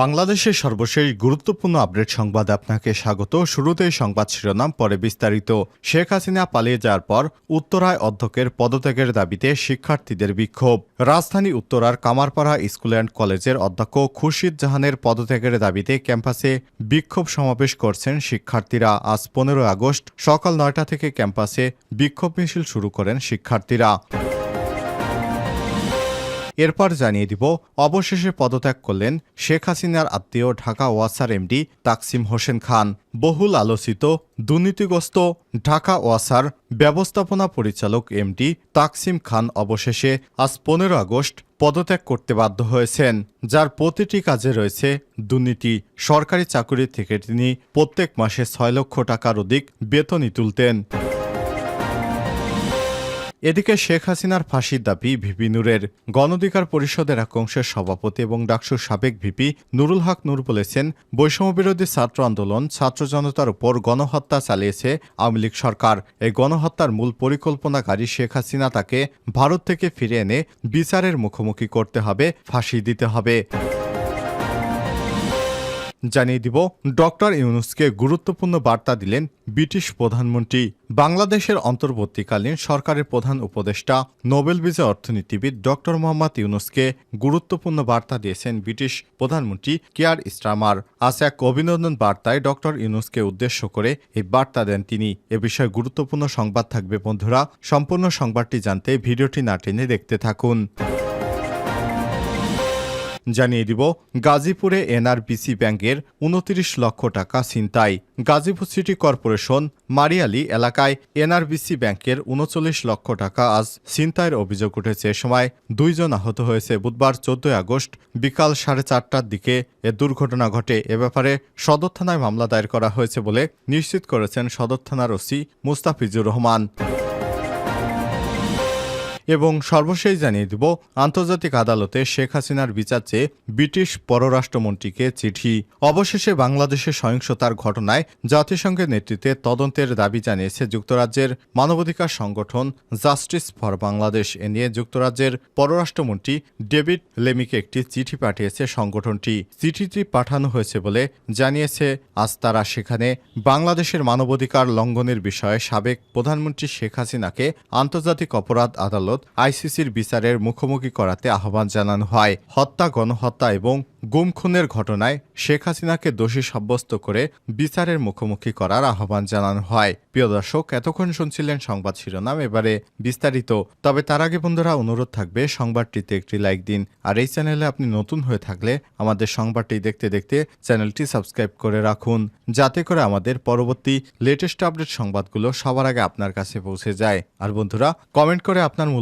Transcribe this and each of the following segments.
বাংলাদেশের সর্বশেষ গুরুত্বপূর্ণ আপডেট সংবাদ আপনাকে স্বাগত। শুরুতেই সংবাদ শিরোনাম, পরে বিস্তারিত। শেখ হাসিনা পালিয়ে যাওয়ার পর উত্তরায় অধ্যক্ষের পদত্যাগের দাবিতে শিক্ষার্থীদের বিক্ষোভ। রাজধানী উত্তরার কামারপাড়া স্কুল অ্যান্ড কলেজের অধ্যক্ষ খুরশিদ জাহানের পদত্যাগের দাবিতে ক্যাম্পাসে বিক্ষোভ সমাবেশ করছেন শিক্ষার্থীরা। আজ পনেরো আগস্ট সকাল নয়টা থেকে ক্যাম্পাসে বিক্ষোভ মিছিল শুরু করেন শিক্ষার্থীরা। এরপর জানিয়ে দিব, অবশেষে পদত্যাগ করলেন শেখ হাসিনার আত্মীয় ঢাকা ওয়াসার এমডি তাকসিম হোসেন খান। বহুল আলোচিত, দুর্নীতিগ্রস্ত ঢাকা ওয়াসার ব্যবস্থাপনা পরিচালক এমডি তাকসিম খান অবশেষে আজ পনেরো আগস্ট পদত্যাগ করতে বাধ্য হয়েছেন, যার প্রতিটি কাজে রয়েছে দুর্নীতি। সরকারি চাকুরি থেকে তিনি প্রত্যেক মাসে ছয় লক্ষ টাকার অধিক বেতনই তুলতেন। এদিকে শেখ হাসিনার ফাঁসির দাবি ভিপি নূরের গণধিকার পরিষদের এক অংশের সভাপতি এবং ডাকসুর সাবেক ভিপি নুরুল হক নূর বলেছেন, বৈষম্যবিরোধী ছাত্র আন্দোলন ছাত্র জনতার উপর গণহত্যা চালিয়েছে আওয়ামী লীগ সরকার। এই গণহত্যার মূল পরিকল্পনাকারী শেখ হাসিনা তাকে ভারত থেকে ফিরে এনে বিচারের মুখোমুখি করতে হবে, ফাঁসি দিতে হবে। জানিয়ে দিব, ডক্টর ইউনুসকে গুরুত্বপূর্ণ বার্তা দিলেন ব্রিটিশ প্রধানমন্ত্রী। বাংলাদেশের অন্তর্বর্তীকালীন সরকারের প্রধান উপদেষ্টা, নোবেল বিজয় অর্থনীতিবিদ ডক্টর মোহাম্মদ ইউনুসকে গুরুত্বপূর্ণ বার্তা দিয়েছেন ব্রিটিশ প্রধানমন্ত্রী কেয়ার স্ট্রামার। আজ এক অভিনন্দন বার্তায় ডক্টর ইউনুসকে উদ্দেশ্য করে এই বার্তা দেন তিনি। এ বিষয়ে গুরুত্বপূর্ণ সংবাদ থাকবে বন্ধুরা। সম্পূর্ণ সংবাদটি জানতে ভিডিওটি না টেনে দেখতে থাকুন। জানিয়ে দিব, গাজীপুরে এনআরবিসি ব্যাংকের উনত্রিশ লক্ষ টাকা ছিনতাই। গাজীপুর সিটি কর্পোরেশন মারিয়ালি এলাকায় এনআরবিসি ব্যাংকের উনচল্লিশ লক্ষ টাকা আজ ছিনতাইয়ের অভিযোগ উঠেছে। এ সময় দুইজন আহত হয়েছে। বুধবার চোদ্দই আগস্ট বিকাল সাড়ে চারটার দিকে এ দুর্ঘটনা ঘটে। এ ব্যাপারে সদর থানায় মামলা দায়ের করা হয়েছে বলে নিশ্চিত করেছেন সদর থানার ওসি মুস্তাফিজুর রহমান। এবং সর্বশেষ জানিয়ে দিব, আন্তর্জাতিক আদালতে শেখ হাসিনার বিচার চেয়ে ব্রিটিশ পররাষ্ট্রমন্ত্রীকে চিঠি। অবশেষে বাংলাদেশের সহিংসতার ঘটনায় জাতিসংঘের নেতৃত্বে তদন্তের দাবি জানিয়েছে যুক্তরাজ্যের মানবাধিকার সংগঠন জাস্টিস ফর বাংলাদেশ। এ নিয়ে যুক্তরাজ্যের পররাষ্ট্রমন্ত্রী ডেভিড লেমিকে একটি চিঠি পাঠিয়েছে সংগঠনটি। চিঠিটি পাঠানো হয়েছে বলে জানিয়েছে, আজ তারা সেখানে বাংলাদেশের মানবাধিকার লঙ্ঘনের বিষয়ে সাবেক প্রধানমন্ত্রী শেখ হাসিনাকে আন্তর্জাতিক অপরাধ আদালত আইসিসির বিচারের মুখোমুখি করাতে আহ্বান জানানো হয়। হত্যা, গণহত্যা এবং গুম খুনের ঘটনায় শেখ হাসিনাকে দোষী সাব্যস্ত করে বিচারের মুখোমুখি করার আহ্বান জানানো হয়। প্রিয় দর্শক, এতক্ষণ শুনছিলেন সংবাদ শিরোনাম। এবারে বিস্তারিত। তবে তার আগে বন্ধুরা, অনুরোধ থাকবে, সংবাদটিতে একটি লাইক দিন। আর এই চ্যানেলে আপনি নতুন হয়ে থাকলে আমাদের সংবাদটি দেখতে দেখতে চ্যানেলটি সাবস্ক্রাইব করে রাখুন, যাতে করে আমাদের পরবর্তী লেটেস্ট আপডেট সংবাদগুলো সবার আগে আপনার কাছে পৌঁছে যায়। আর বন্ধুরা কমেন্ট করে আপনার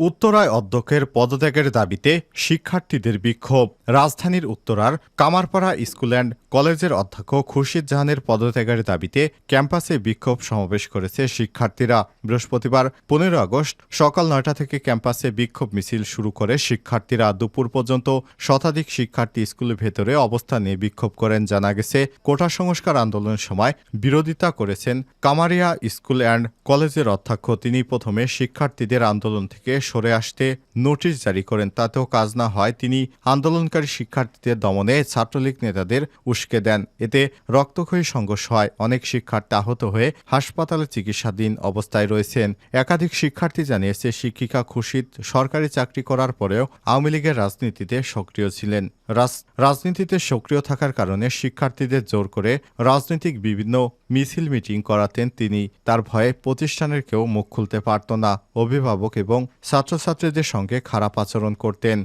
উত্তরায় অধ্যক্ষের পদত্যাগের দাবিতে শিক্ষার্থীদের বিক্ষোভ। রাজধানীর উত্তরার কামারপাড়া স্কুল অ্যান্ড কলেজের অধ্যক্ষ খুরশিদ জাহানের পদত্যাগের দাবিতে ক্যাম্পাসে বিক্ষোভ সমাবেশ করেছে শিক্ষার্থীরা। বৃহস্পতিবার পনেরো আগস্ট সকাল নয়টা থেকে ক্যাম্পাসে বিক্ষোভ মিছিল শুরু করে শিক্ষার্থীরা। দুপুর পর্যন্ত শতাধিক শিক্ষার্থী স্কুলের ভেতরে অবস্থান নিয়ে বিক্ষোভ করেন। জানা গেছে, কোটা সংস্কার আন্দোলনের সময় বিরোধিতা করেছেন কামারিয়া স্কুল অ্যান্ড কলেজের অধ্যক্ষ। তিনি প্রথমে শিক্ষার্থীদের আন্দোলন থেকে সরে আসতে নোটিশ জারি করেন। তাতেও কাজ না হয়, তিনি আন্দোলনকারী শিক্ষার্থীদের দমনে ছাত্রলীগ নেতাদের উস্কে দেন। এতে রক্তক্ষয়ী সংঘর্ষ হয়। অনেক শিক্ষার্থী আহত হয়ে হাসপাতালে চিকিৎসাধীন অবস্থায় রয়েছেন। একাধিক শিক্ষার্থী জানিয়েছে, শিক্ষিকা খুশিদ সরকারি চাকরি করার পরেও আওয়ামী লীগের রাজনীতিতে সক্রিয় ছিলেন। রাজ- রাজনীতিতে সক্রিয় থাকার কারণে শিক্ষার্থীদের জোর করে রাজনৈতিক বিভিন্ন মিছিল মিটিং করাতেন তিনি। তার ভয়ে প্রতিষ্ঠানের কেউ মুখ খুলতে পারত না। অভিভাবক এবং ছাত্রছাত্রীদের সঙ্গে খারাপ আচরণ করতেন।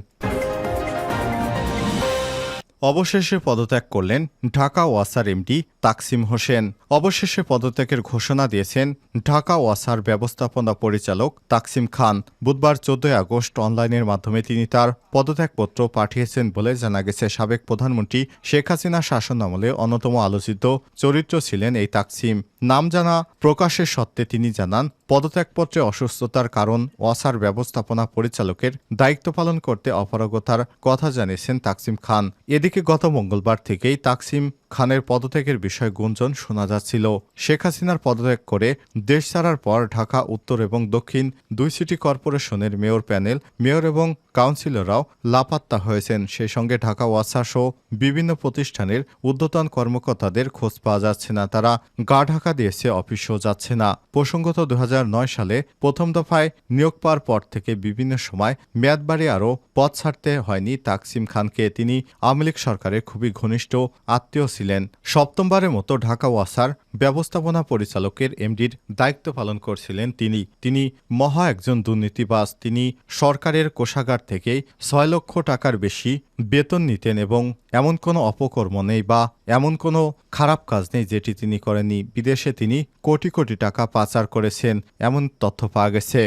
অবশেষে পদত্যাগ করলেন ঢাকা ওয়াসার এমডি তাকসিম হোসেন। অবশেষে পদত্যাগের ঘোষণা দিয়েছেন ঢাকা ওয়াসার ব্যবস্থাপনা পরিচালক তাকসিম খান। বুধবার চোদ্দই আগস্ট অনলাইনের মাধ্যমে তিনি তার পদত্যাগপত্র পাঠিয়েছেন বলে জানা গেছে। সাবেক প্রধানমন্ত্রী শেখ হাসিনা শাসন আমলে অন্যতম আলোচিত চরিত্র ছিলেন এই তাকসিম। নাম জানা, প্রকাশের সত্ত্বে তিনি জানান, পদত্যাগপত্রে অসুস্থতার কারণ ওয়াসার ব্যবস্থাপনা পরিচালকের দায়িত্ব পালন করতে অপারগতার কথা জানিয়েছেন তাকসিম খান। এদিকে গত মঙ্গলবার থেকেই তাকসিম খানের পদত্যাগের বিষয়ে গুঞ্জন শোনা যাচ্ছিল। শেখ হাসিনার পদত্যাগ করে দেশ ছাড়ার পর ঢাকা, উত্তর এবং দক্ষিণ দুই সিটি কর্পোরেশনের মেয়র প্যানেল, মেয়র এবং কাউন্সিলররাও লাপাত্তা হয়েছেন। সেই সঙ্গে ঢাকা ওয়াসা সহ বিভিন্ন প্রতিষ্ঠানের ঊর্ধ্বতন কর্মকর্তাদের খোঁজ পাওয়া যাচ্ছে না। তারা গা ঢাকা দিয়েছে, অফিসও যাচ্ছে না। প্রসঙ্গত দু হাজার নয় সালে প্রথম দফায় নিয়োগ পাওয়ার পর থেকে বিভিন্ন সময় মেয়াদ বাড়িয়ে আরও পদ ছাড়তে হয়নি তাকসিম খানকে। তিনি আওয়ামী লীগ সরকারের খুবই ঘনিষ্ঠ আত্মীয় ছিলেন। সপ্তমবারের মতো ঢাকা ওয়াসার ব্যবস্থাপনা পরিচালকের এমডির দায়িত্ব পালন করছিলেন তিনি। তিনি মহা একজন দুর্নীতিবাজ। তিনি সরকারের কোষাগার থেকে ছয় লক্ষ টাকার বেশি বেতন নিতেন এবং এমন কোনো অপকর্ম নেই বা এমন কোনো খারাপ কাজ নেই যেটি তিনি করেননি। বিদেশে তিনি কোটি কোটি টাকা পাচার করেছেন, এমন তথ্য পাওয়া গেছে।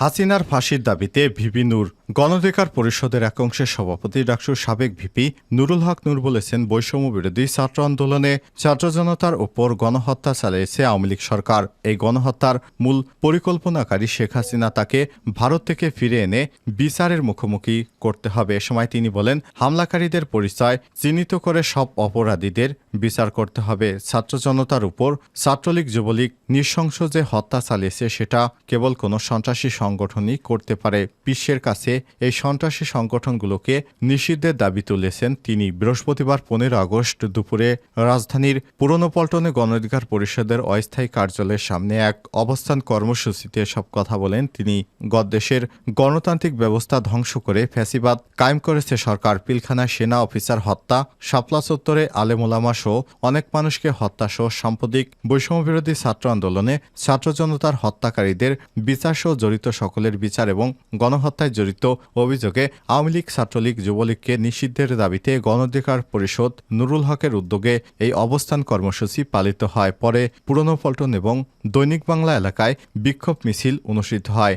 হাসিনার ফাঁসির দাবিতে ভিপি নূর গণধিকার পরিষদের একাংশের সভাপতি ডাকসুর সাবেক ভিপি নুরুল হক নূর বলেছেন, বৈষম্য বিরোধী ছাত্র আন্দোলনে ছাত্র জনতার ওপর গণহত্যা চালিয়েছে আওয়ামী লীগ সরকার। এই গণহত্যার মূল পরিকল্পনাকারী শেখ হাসিনা তাকে ভারত থেকে ফিরে এনে বিচারের মুখোমুখি করতে হবে। এ সময় তিনি বলেন, হামলাকারীদের পরিচয় চিহ্নিত করে সব অপরাধীদের বিচার করতে হবে। ছাত্র জনতার উপর ছাত্রলীগ যুবলীগ নৃশংস যে হত্যা চালিয়েছে, সেটা কেবল কোনো সন্ত্রাসী সংগঠনই করতে পারে। বিশ্বের কাছে এই সন্ত্রাসী সংগঠনগুলোকে নিষিদ্ধের দাবি তুলেছেন তিনি বৃহস্পতিবার পনেরো আগস্ট দুপুরে রাজধানীর পুরনো পল্টনে গণঅধিকার পরিষদের অস্থায়ী কার্যালয়ের সামনে এক অবস্থান কর্মসূচিতে সব কথা বলেন তিনি। গদ্দেশের গণতান্ত্রিক ব্যবস্থা ধ্বংস করে ফ্যাসিবাদ কায়েম করেছে সরকার। পিলখানায় সেনা অফিসার হত্যা, শাপলা চত্বরে আলেমোলামা সহ অনেক মানুষকে হত্যা সহ সাম্প্রতিক বৈষম্যবিরোধী ছাত্র আন্দোলনে ছাত্র জনতার হত্যাকারীদের বিচার সহ জড়িত সকলের বিচার এবং গণহত্যায় জড়িত অভিযোগে আওয়ামী লীগ, ছাত্রলীগ, যুবলীগকে নিষিদ্ধের দাবিতে গণঅধিকার পরিষদ নুরুল হকের উদ্যোগে এই অবস্থান কর্মসূচি পালিত হয়। পরে পুরনো পল্টন এবং দৈনিক বাংলা এলাকায় বিক্ষোভ মিছিল অনুষ্ঠিত হয়।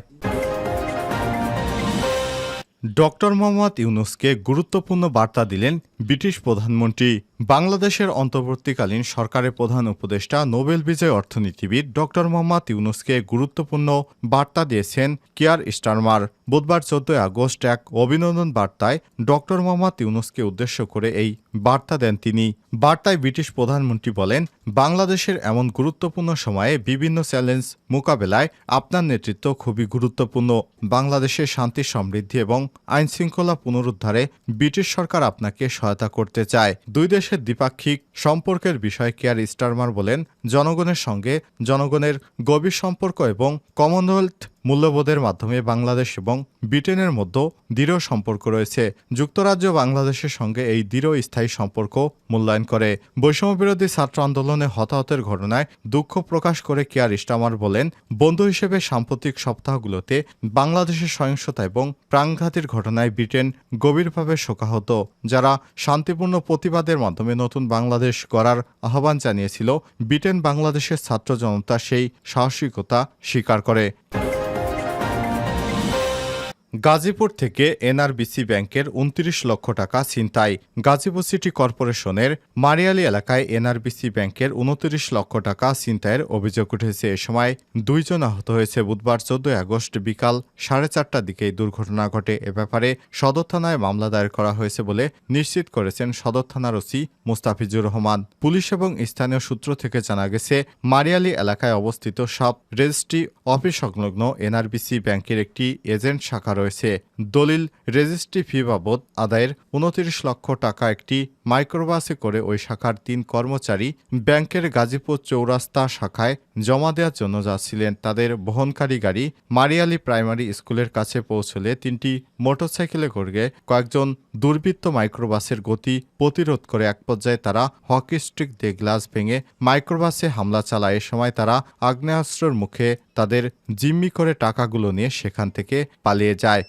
ডক্টর মোহাম্মদ ইউনুসকে গুরুত্বপূর্ণ বার্তা দিলেন ব্রিটিশ প্রধানমন্ত্রী। বাংলাদেশের অন্তর্বর্তীকালীন সরকারের প্রধান উপদেষ্টা, নোবেল বিজয় অর্থনীতিবিদ ডক্টর মোহাম্মদ ইউনুসকে গুরুত্বপূর্ণ বার্তা দিয়েছেন কিয়ার স্টারমার। বুধবার চোদ্দই আগস্ট এক অভিনন্দন বার্তায় ডক্টর মোহাম্মদ ইউনুসকে উদ্দেশ্য করে এই বার্তা দেন তিনি। বার্তায় ব্রিটিশ প্রধানমন্ত্রী বলেন, বাংলাদেশের এমন গুরুত্বপূর্ণ সময়ে বিভিন্ন চ্যালেঞ্জ মোকাবেলায় আপনার নেতৃত্ব খুবই গুরুত্বপূর্ণ। বাংলাদেশের শান্তি, সমৃদ্ধি এবং আইনশৃঙ্খলা পুনরুদ্ধারে ব্রিটিশ সরকার আপনাকে সহায়তা করতে চায়। দুই দেশের দ্বিপাক্ষিক সম্পর্কের বিষয়ে কেয়ার স্টারমার বলেন জনগণের সঙ্গে জনগণের গভীর সম্পর্ক এবং কমনওয়েলথ মূল্যবোধের মাধ্যমে বাংলাদেশ এবং ব্রিটেনের মধ্যে দৃঢ় সম্পর্ক রয়েছে। যুক্তরাজ্য বাংলাদেশের সঙ্গে এই দৃঢ় স্থায়ী সম্পর্ক মূল্যায়ন করে। বৈষম্যবিরোধী ছাত্র আন্দোলনে হতাহতের ঘটনায় দুঃখ প্রকাশ করে কেয়ার ইস্টামার বলেন, বন্ধু হিসেবে সাম্প্রতিক সপ্তাহগুলোতে বাংলাদেশের সহিংসতা এবং প্রাণঘাতীর ঘটনায় ব্রিটেন গভীরভাবে শোকাহত, যারা শান্তিপূর্ণ প্রতিবাদের মাধ্যমে নতুন বাংলাদেশ গড়ার আহ্বান জানিয়েছিল। ব্রিটেন বাংলাদেশের ছাত্র জনতা সেই সাহসিকতা স্বীকার করে। গাজীপুর থেকে এনআরবিসি ব্যাংকের উনত্রিশ লক্ষ টাকা ছিনতাই। গাজীপুর সিটি কর্পোরেশনের মারিয়ালি এলাকায় এনআরবিসি ব্যাংকের উনত্রিশ লক্ষ টাকা ছিনতাইয়ের অভিযোগ উঠেছে। এ সময় দুইজন আহত হয়েছে। বুধবার চোদ্দই আগস্ট বিকাল সাড়ে চারটার দিকে এই দুর্ঘটনা ঘটে। এ ব্যাপারে সদর থানায় মামলা দায়ের করা হয়েছে বলে নিশ্চিত করেছেন সদর থানার ওসি মুস্তাফিজুর রহমান। পুলিশ এবং স্থানীয় সূত্র থেকে জানা গেছে, মারিয়ালি এলাকায় অবস্থিত সব রেজিস্ট্রি অফিস সংলগ্ন এনআরবিসি ব্যাংকের একটি এজেন্ট শাখা রয়েছে দলিল রেজিস্ট্রি ফি বাবদ আদায়ের উনত্রিশ লক্ষ টাকা একটি মাইক্রোবাসে করে ওই শাখার তিন কর্মচারী ব্যাংকের গাজীপুর চৌরাস্তা শাখায় জমা দেওয়ার জন্য যাচ্ছিলেন। তাদের বহনকারী গাড়ি মারিয়ালি প্রাইমারি স্কুলের কাছে পৌঁছলে তিনটি মোটরসাইকেলে করে কয়েকজন দুর্বৃত্ত মাইক্রোবাসের গতি প্রতিরোধ করে এক পর্যায়ে তারা হকি স্টিক দিয়ে গ্লাস ভেঙে মাইক্রোবাসে হামলা চালায়। এ সময় তারা আগ্নেয়াস্ত্রের মুখে তাদের জিম্মি করে টাকাগুলো নিয়ে সেখান থেকে পালিয়ে যায়।